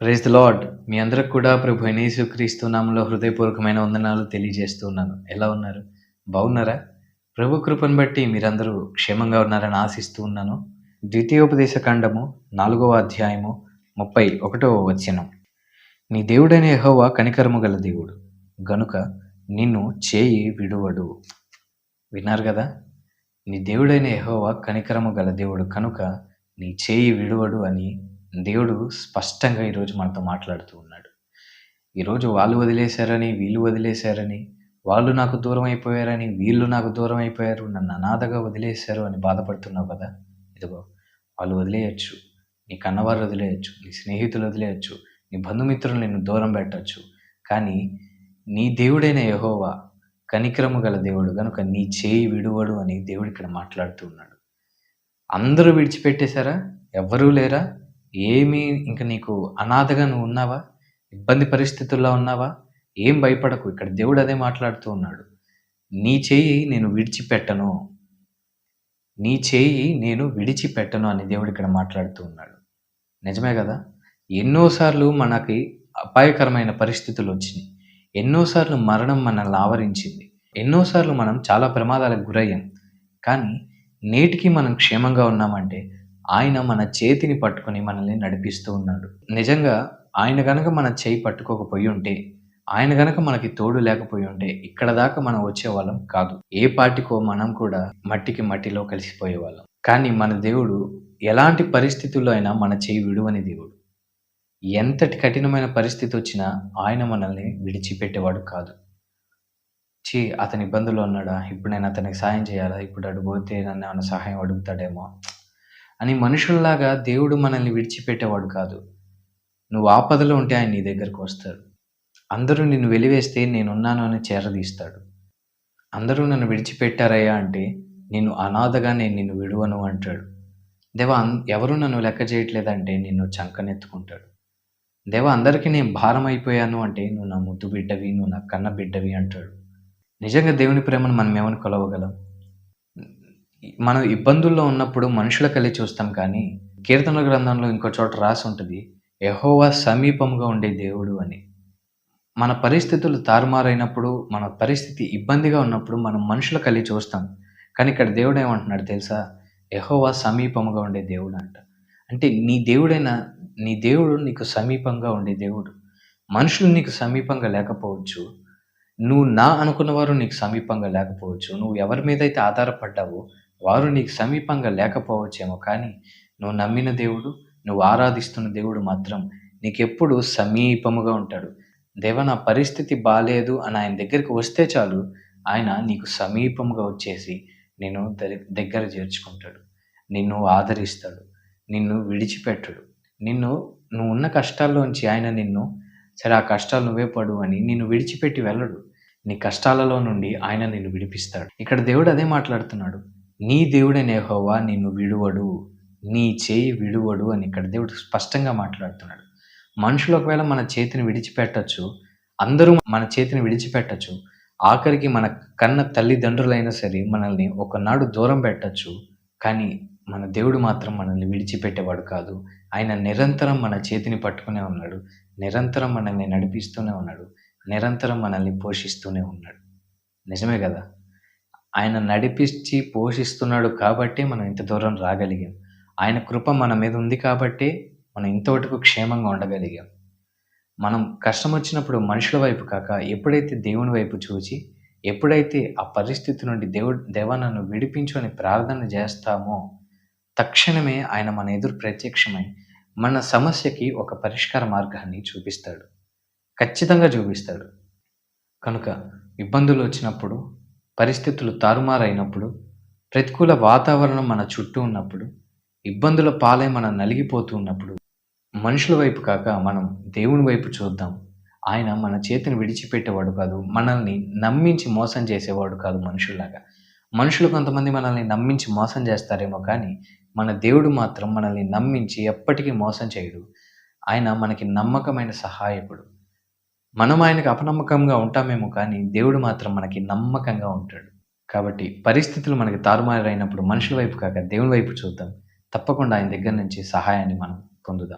Praise the lord మీ అందరికి కూడా ప్రభు యేసుక్రీస్తు నామంలో హృదయపూర్వకమైన వందనాలు తెలియజేస్తూ ఉన్నాను. ఎలా ఉన్నారు? బాగున్నారా? ప్రభు కృపను బట్టి మీరందరూ క్షేమంగా ఉన్నారని ఆశిస్తూ ఉన్నాను. ద్వితీయోపదేశ ఖండము నాలుగవ అధ్యాయము ముప్పై ఒకటవ వచనం. నీ దేవుడైన యెహోవా కనికరము గల దేవుడు. గనుక నిన్ను చేయి విడువడు. విన్నారు కదా? నీ దేవుడైన యహోవా కనికరము గల దేవుడు. కనుక నీ చేయి విడువడు అని దేవుడు స్పష్టంగా ఈరోజు మనతో మాట్లాడుతూ ఉన్నాడు. ఈరోజు వాళ్ళు వదిలేశారని వీళ్ళు వదిలేశారని వాళ్ళు నాకు దూరం అయిపోయారని వీళ్ళు నాకు దూరం అయిపోయారు నన్ను అనాథగా వదిలేశారు అని బాధపడుతున్నావు కదా? ఇదిగో వాళ్ళు వదిలేయచ్చు. నీ కన్నవారు వదిలేయచ్చు నీ స్నేహితులు వదిలేయచ్చు నీ బంధుమిత్రులు నిన్ను దూరం పెట్టచ్చు. కానీ నీ దేవుడైన యహోవా కనికరము గల దేవుడు కనుక నీ చేయి విడువడు అని దేవుడు ఇక్కడ మాట్లాడుతూ ఉన్నాడు. అందరూ విడిచిపెట్టేశారా? ఎవ్వరూ లేరా? ఏమీ ఇంక నీకు అనాథగా నువ్వు ఉన్నావా? ఇబ్బంది పరిస్థితుల్లో ఉన్నావా? ఏం భయపడకు ఇక్కడ దేవుడు అదే మాట్లాడుతూ ఉన్నాడు. నీ చేయి నేను విడిచిపెట్టను. నీ చేయి నేను విడిచిపెట్టను అని దేవుడు ఇక్కడ మాట్లాడుతూ ఉన్నాడు. నిజమే కదా? ఎన్నోసార్లు మనకి అపాయకరమైన పరిస్థితులు వచ్చినాయి. ఎన్నోసార్లు మరణం మనల్ని ఆవరించింది. ఎన్నోసార్లు మనం చాలా ప్రమాదాలకు గురయ్యాం. కానీ నేటికి మనం క్షేమంగా ఉన్నామంటే ఆయన మన చేతిని పట్టుకొని మనల్ని నడిపిస్తూ ఉన్నాడు. నిజంగా ఆయన గనక మన చేయి పట్టుకోకపోయి ఉంటే ఆయన గనక మనకి తోడు లేకపోయి ఉంటే ఇక్కడ దాకా మనం వచ్చేవాళ్ళం కాదు. ఏ పాటికో మనం కూడా మట్టికి మట్టిలో కలిసిపోయే వాళ్ళం కానీ మన దేవుడు ఎలాంటి పరిస్థితుల్లో అయినా మన చేయి విడువని దేవుడు. ఎంతటి కఠినమైన పరిస్థితి వచ్చినా ఆయన మనల్ని విడిచిపెట్టేవాడు కాదు. చీ అతని ఇబ్బందులు ఉన్నాడా? ఇప్పుడు నేను అతనికి సాయం చేయాలా? ఇప్పుడు అడుగుతే నన్ను ఏమైనా సహాయం అడుగుతాడేమో? అని మనుషుల్లాగా దేవుడు మనల్ని విడిచిపెట్టేవాడు కాదు. నువ్వు ఆపదలో ఉంటే ఆయన నీ దగ్గరకు వస్తాడు. అందరూ నిన్ను వెలివేస్తే నేనున్నాను అని చేరదీస్తాడు. అందరూ నన్ను విడిచిపెట్టారయ్యా అంటే నిన్ను అనాథగా నేను నిన్ను విడువను అంటాడు. దేవా ఎవరు నన్ను లెక్క చేయట్లేదంటే నిన్ను చంకనెత్తుకుంటాడు. దేవా అందరికీ నేను భారం అయిపోయాను అంటే నువ్వు నా ముద్దు బిడ్డవి నువ్వు నా కన్న బిడ్డవి అంటాడు. నిజంగా దేవుని ప్రేమను మనం ఏమని కొలవగలం? మనం ఇబ్బందుల్లో ఉన్నప్పుడు మనుషుల కలిసి చూస్తాం కానీ కీర్తన గ్రంథంలో ఇంకో చోట రాసి ఉంటుంది యహోవా సమీపంగా ఉండే దేవుడు అని. మన పరిస్థితులు తారుమారైనప్పుడు మన పరిస్థితి ఇబ్బందిగా ఉన్నప్పుడు మనం మనుషుల కలిసి చూస్తాం. కానీ ఇక్కడ దేవుడు ఏమంటున్నాడు తెలుసా? యహోవా సమీపంగా ఉండే దేవుడు అంట. అంటే నీ దేవుడైన నీ దేవుడు నీకు సమీపంగా ఉండే దేవుడు. మనుషులు నీకు సమీపంగా లేకపోవచ్చు. నువ్వు నా అనుకున్న వారు నీకు సమీపంగా లేకపోవచ్చు. నువ్వు ఎవరి మీద అయితే ఆధారపడ్డావో వారు నీకు సమీపంగా లేకపోవచ్చేమో కానీ నువ్వు నమ్మిన దేవుడు నువ్వు ఆరాధిస్తున్న దేవుడు మాత్రం నీకెప్పుడు సమీపముగా ఉంటాడు. దేవ నా పరిస్థితి బాగాలేదు అని ఆయన దగ్గరికి వస్తే చాలు ఆయన నీకు సమీపంగా వచ్చేసి నేను దగ్గర చేర్చుకుంటాడు. నిన్ను ఆదరిస్తాడు. నిన్ను విడిచిపెట్టడు. నిన్ను నువ్వు ఉన్న కష్టాల్లోంచి ఆయన నిన్ను సరే ఆ కష్టాలు నువ్వే పడు అని నిన్ను విడిచిపెట్టి వెళ్ళడు. నీ కష్టాలలో నుండి ఆయన నిన్ను విడిపిస్తాడు. ఇక్కడ దేవుడు అదే మాట్లాడుతున్నాడు. నీ దేవుడైన యెహోవా నిన్ను విడువడు నీ చేయి విడువడు అని ఇక్కడ దేవుడు స్పష్టంగా మాట్లాడుతున్నాడు. మనుషులు ఒకవేళ మన చేతిని విడిచిపెట్టచ్చు అందరూ మన చేతిని విడిచిపెట్టచ్చు ఆఖరికి మన కన్న తల్లిదండ్రులైనా సరే మనల్ని ఒకనాడు దూరం పెట్టచ్చు కానీ మన దేవుడు మాత్రం మనల్ని విడిచిపెట్టేవాడు కాదు. ఆయన నిరంతరం మన చేతిని పట్టుకునే ఉన్నాడు నిరంతరం మనల్ని నడిపిస్తూనే ఉన్నాడు నిరంతరం మనల్ని పోషిస్తూనే ఉన్నాడు. నిజమే కదా? ఆయన నడిపించి పోషిస్తున్నాడు కాబట్టి మనం ఇంత దూరం రాగలిగాం. ఆయన కృప మన మీద ఉంది కాబట్టి మనం ఇంతవరకు క్షేమంగా ఉండగలిగాం. మనం కష్టం వచ్చినప్పుడు మనుషుల వైపు కాక ఎప్పుడైతే దేవుని వైపు చూచి ఎప్పుడైతే ఆ పరిస్థితి నుండి దేవుడు దేవా నన్ను విడిపించు అని ప్రార్థన చేస్తామో తక్షణమే ఆయన మన ఎదురు ప్రత్యక్షమై మన సమస్యకి ఒక పరిష్కార మార్గాన్ని చూపిస్తాడు. ఖచ్చితంగా చూపిస్తాడు. కనుక ఇబ్బందులు వచ్చినప్పుడు పరిస్థితులు తారుమారైనప్పుడు ప్రతికూల వాతావరణం మన చుట్టూ ఉన్నప్పుడు ఇబ్బందుల పాలై మనం నలిగిపోతూ ఉన్నప్పుడు మనుషుల వైపు కాక మనం దేవుని వైపు చూద్దాం. ఆయన మన చేతిని విడిచిపెట్టేవాడు కాదు మనల్ని నమ్మించి మోసం చేసేవాడు కాదు మనుషుల్లాగా. మనుషులు కొంతమంది మనల్ని నమ్మించి మోసం చేస్తారేమో కానీ మన దేవుడు మాత్రం మనల్ని నమ్మించి ఎప్పటికీ మోసం చేయడు. ఆయన మనకి నమ్మకమైన సహాయకుడు. మనం ఆయనకు అపనమ్మకంగా ఉంటామేమో కానీ దేవుడు మాత్రం మనకి నమ్మకంగా ఉంటాడు. కాబట్టి పరిస్థితులు మనకి తారుమారైనప్పుడు మనుషుల వైపు కాక దేవుని వైపు చూద్దాం. తప్పకుండా ఆయన దగ్గర నుంచి సహాయాన్ని మనం పొందుదాం.